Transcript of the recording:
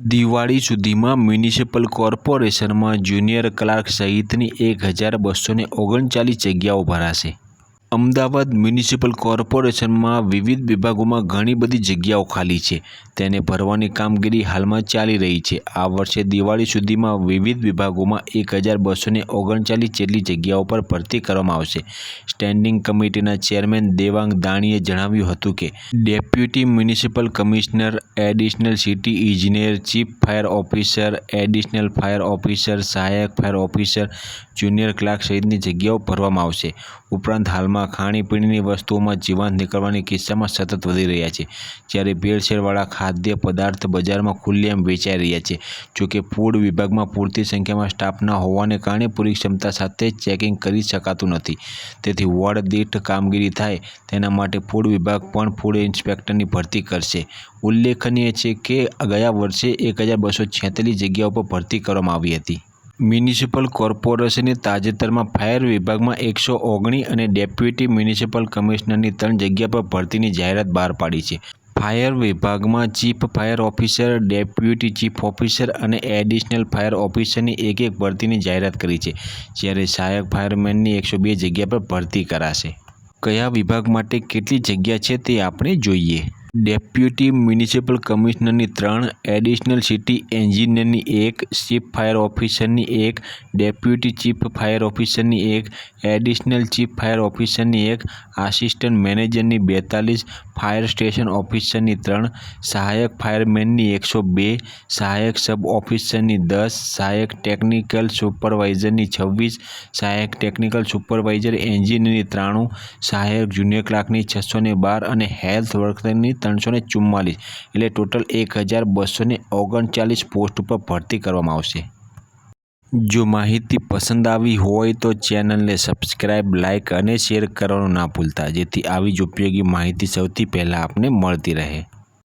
દિવાળી સુધીમાં municipal કોર્પોરેશનમાં junior clerk સહિતની એક હજાર બસો ને ઓગણચાલીસ જગ્યાઓ ભરાશે. અમદાવાદ મ્યુનિસિપલ કોર્પોરેશનમાં વિવિધ વિભાગોમાં ઘણી બધી જગ્યાઓ ખાલી છે. તેને ભરવાની કામગીરી હાલમાં ચાલી રહી છે. આ વર્ષે દિવાળી સુધીમાં વિવિધ વિભાગોમાં એક હજાર બસો ને ઓગણચાલીસ જેટલી જગ્યાઓ પર ભરતી કરવામાં આવશે. સ્ટેન્ડિંગ કમિટીના ચેરમેન દેવાંગ દાણીએ જણાવ્યું હતું કે, deputy municipal commissioner, additional city ઇજનેર, chief fire officer, additional fire officer, સહાયક ફાયર ઓફિસર, જુનિયર ક્લાર્ક સહિતની જગ્યાઓ ભરવામાં આવશે. ઉપરાંત હાલમાં ખાણીપીણીની વસ્તુઓમાં જીવાંત નીકળવાની કિસ્સામાં સતત વધી રહ્યા છે. જ્યારે ભેળસેળવાળા ખાદ્ય પદાર્થ બજારમાં ખુલ્લેઆમ વેચાઈ રહ્યા છે. જોકે ફૂડ વિભાગમાં પૂરતી સંખ્યામાં સ્ટાફ ન હોવાને કારણે પૂરી ક્ષમતા સાથે ચેકિંગ કરી શકાતું નથી. તેથી વોર્ડ દીઠ કામગીરી થાય તેના માટે ફૂડ વિભાગ પણ ફૂડ ઇન્સ્પેક્ટરની ભરતી કરશે. ઉલ્લેખનીય છે કે ગયા વર્ષે એક હજાર બસો છેતાલીસ જગ્યાઓ પર ભરતી કરવામાં આવી હતી. મ્યુનિસિપલ કોર્પોરેશને તાજેતરમાં ફાયર વિભાગમાં એકસો ઓગણી અને ડેપ્યુટી મ્યુનિસિપલ કમિશનરની ત્રણ જગ્યા પર ભરતીની જાહેરાત બહાર પાડી છે. ફાયર વિભાગમાં chief fire officer, deputy chief officer અને એડિશનલ ફાયર ઓફિસરની એક એક ભરતીની જાહેરાત કરી છે, જ્યારે સહાયક ફાયરમેનની એકસો બે જગ્યા પર ભરતી કરાશે. કયા વિભાગ માટે કેટલી જગ્યા છે તે આપણે જોઈએ. ડેપ્યુટી મ્યુનિસિપલ કમિશનરની ત્રણ, એડિશનલ સિટી એન્જિનિયરની એક, ચીફ ફાયર ઓફિસરની એક, ડેપ્યુટી ચીફ ફાયર ઓફિસરની એક, એડિશનલ ચીફ ફાયર ઓફિસરની એક, આસિસ્ટન્ટ મેનેજરની બેતાલીસ, ફાયર સ્ટેશન ઓફિસરની ત્રણ, સહાયક ફાયરમેનની એકસો બે, સહાયક સબ ઓફિસરની દસ, સહાયક ટેકનિકલ સુપરવાઇઝરની છવ્વીસ, સહાયક ટેકનિકલ સુપરવાઇઝર એન્જિનિયરની ત્રાણું, સહાયક જુનિયર ક્લાર્કની છસો ને બાર અને હેલ્થ વર્કરની ત્રણસો ને ચુમ્માલીસ એટલે ટોટલ એક હજાર બસો ઓગણચાલીસ પોસ્ટ ઉપર ભરતી કરવામાં આવશે. જો માહિતી પસંદ આવી હોય તો ચેનલને સબસ્ક્રાઇબ, લાઇક અને શેર કરવાનું ના ભૂલતા, જેથી આવી જ ઉપયોગી માહિતી સૌથી પહેલાં આપને મળતી રહે.